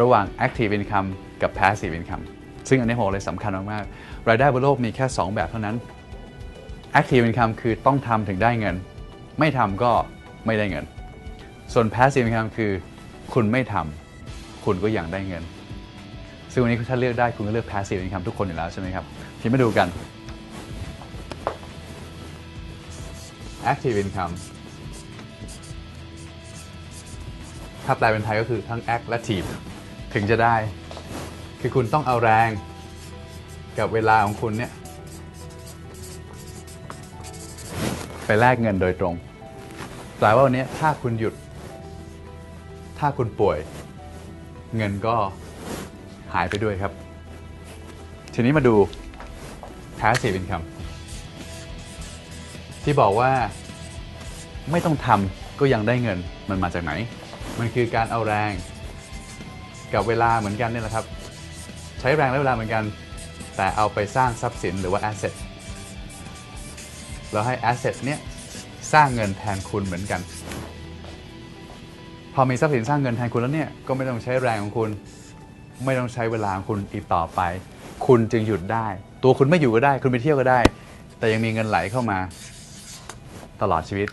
ระหว่าง active income กับ passive income ซึ่งอันนี้ผมเลยสำคัญมากๆรายได้บนโลกมีแค่ 2 แบบเท่านั้น active income คือต้องทำถึงได้เงิน ไม่ทำก็ไม่ได้เงิน ส่วน passive income คือ คุณไม่ทำคุณก็ยังได้เงิน ซึ่งวันนี้ถ้าเลือกได้คุณก็เลือก passive income ทุกคนอยู่แล้วใช่ไหมครับ ทีนี้มาดูกัน active income ถ้าแปลเป็นไทยก็คือทั้ง act และ team ถึงจะได้ คือคุณต้องเอาแรงกับเวลาของคุณเนี่ย ไปแลกเงินโดยตรงแปลว่าวันนี้ถ้าคุณหยุด ถ้าคุณป่วย เงินก็หายไปด้วยครับ ทีนี้มาดู passive income ที่บอกว่าไม่ต้องทำก็ยังได้เงินมันมาจากไหน มันคือการเอาแรง กับเวลาเหมือนกันนี่แหละครับ ใช้แรงและเวลาเหมือนกัน แต่เอาไปสร้างทรัพย์สินหรือว่า asset แล้วให้ asset เนี่ยสร้างเงินแทนคุณเหมือนกัน พอมีทรัพย์สินสร้างเงินแทนคุณแล้วเนี่ยก็ไม่ต้องใช้แรงของคุณ ไม่ต้องใช้เวลาของคุณอีกต่อไป คุณจึงหยุดได้ ตัวคุณไม่อยู่ก็ได้ คุณไปเที่ยวก็ได้ แต่ยังมีเงินไหลเข้ามาตลอดชีวิต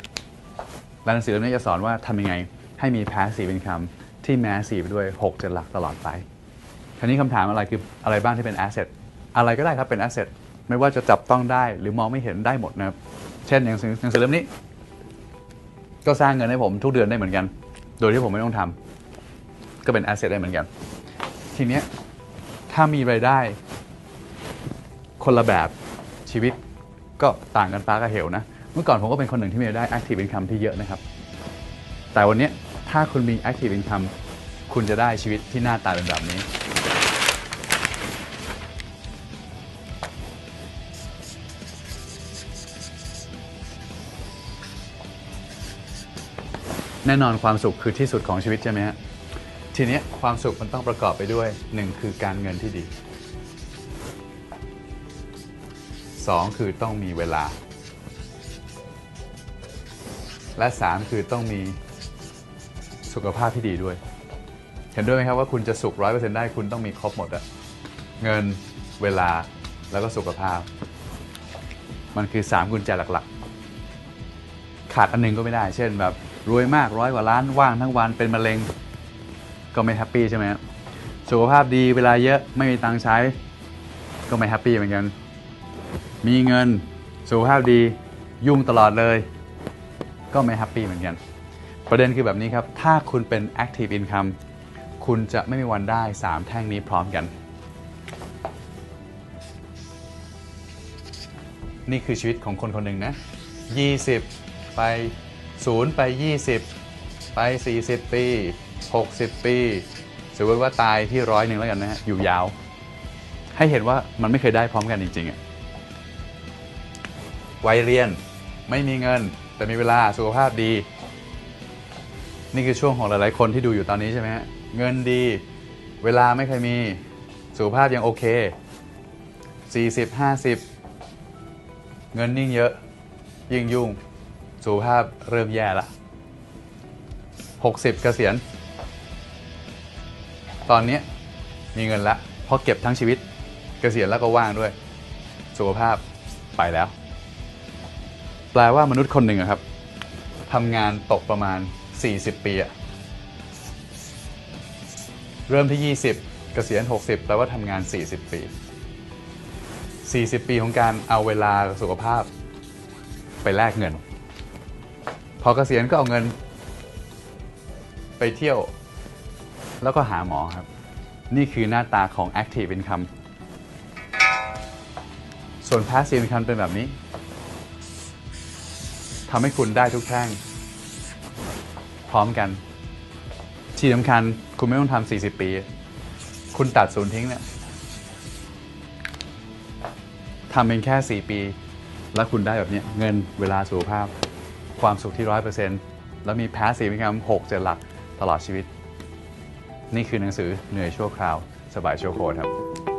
และหนังสือเล่มนี้จะสอนว่าทำยังไงให้มี passive income ที่ massive ไปด้วย6เจ็ดหลักตลอดไปคราวนี้คำถามอะไรคืออะไรบ้างที่เป็น asset อะไรก็ได้ครับเป็น asset ไม่ว่าจะจับต้องได้หรือมองไม่เห็นได้หมดนะครับ เช่นอย่างหนังสือเล่มนี้ ก็สร้างเงินให้ผมทุกเดือนได้เหมือนกัน โดยที่ผมไม่ต้องทำก็เป็น asset ได้เหมือนกัน ทีเนี้ยถ้ามีรายได้ คนละแบบชีวิตก็ต่างกันฟ้ากับเหวนะ เมื่อก่อนผมก็เป็นคนหนึ่งที่มีรายได้ active income ที่เยอะนะครับ แต่วันเนี้ย ถ้าคุณมี active income คุณจะได้ชีวิตที่หน้าตาเป็นแบบนี้ แน่นอนความสุขคือที่สุดของชีวิตใช่ไหมฮะทีนี้ความสุขมันต้องประกอบไปด้วยหนึ่งคือการเงินที่ดีสองคือต้องมีเวลา และสามคือต้องมี สุขภาพที่ดีด้วย เห็นด้วยไหมครับว่าคุณจะสุขร้อยเปอร์เซ็นต์ได้คุณต้องมีครบหมดอะเงินเวลาแล้วก็สุขภาพ มันคือ 3 กุญแจหลักๆ ขาดอันหนึงก็ไม่ได้ เช่นแบบรวยมากร้อยกว่าล้านว่างทั้งวันเป็นมะเร็งก็ไม่แฮปปี้ใช่ไหมสุขภาพดีเวลาเยอะไม่มีตังค์ใช้ ก็ไม่แฮปปี้เหมือนกัน มีเงินสุขภาพดียุ่งตลอดเลย ก็ไม่แฮปปี้เหมือนกัน ประเด็นคือแบบนี้ครับ ถ้าคุณเป็น active income คุณจะไม่มีวันได้ 3 แท่งนี้พร้อมกัน นี่คือชีวิตของคนคนหนึ่งนะ 20 ไป 0 ไป 20 ไป 40 ปี 60 ปีสมมติว่าตายที่ร้อยหนึ่งแล้วกันนะฮะ อยู่ยาว ให้เห็นว่ามันไม่เคยได้พร้อมกันจริงๆอะวัยเรียนไม่มีเงิน แต่มีเวลาสุขภาพดี นี่คือช่วงของหลาย ๆ คนที่ดูอยู่ตอนนี้ใช่ไหมฮะเงินดีเวลาไม่เคยมีสุขภาพยังโอเค 40 50 เงินนิ่งเยอะ ยิ่งยุ่งสุขภาพเริ่มแย่ละ 60 เกษียณ ตอนนี้มีเงินละเพราะเก็บทั้งชีวิต เกษียณแล้วก็ว่างด้วย สุขภาพไปแล้ว แปลว่ามนุษย์คนหนึ่งครับทำงานตกประมาณ 40 ปีอะเริ่มที่ 20 เกษียณ 60 แปลว่าทำงาน 40 ปี 40 ปีของการเอาเวลาสุขภาพไปแลกเงิน พอเกษียณก็เอาเงิน ไปเที่ยว แล้วก็หาหมอครับ นี่คือหน้าตาของ active income ส่วน passive income เป็นแบบนี้ทำให้คุณได้ทุกแท่ง พร้อมกัน ที่สำคัญคุณไม่ต้องทำ40 ปี คุณตัดศูนย์ทิ้งเนี่ยทำเป็นแค่ 4 ปี แล้วคุณได้แบบนี้เงินเวลาสุขภาพ ความสุขที่ 100%แล้วมี passive income 6เจ็ดหลักตลอดชีวิต นี่คือหนังสือเหนื่อยชั่วคราว สบายชั่วโคตรครับ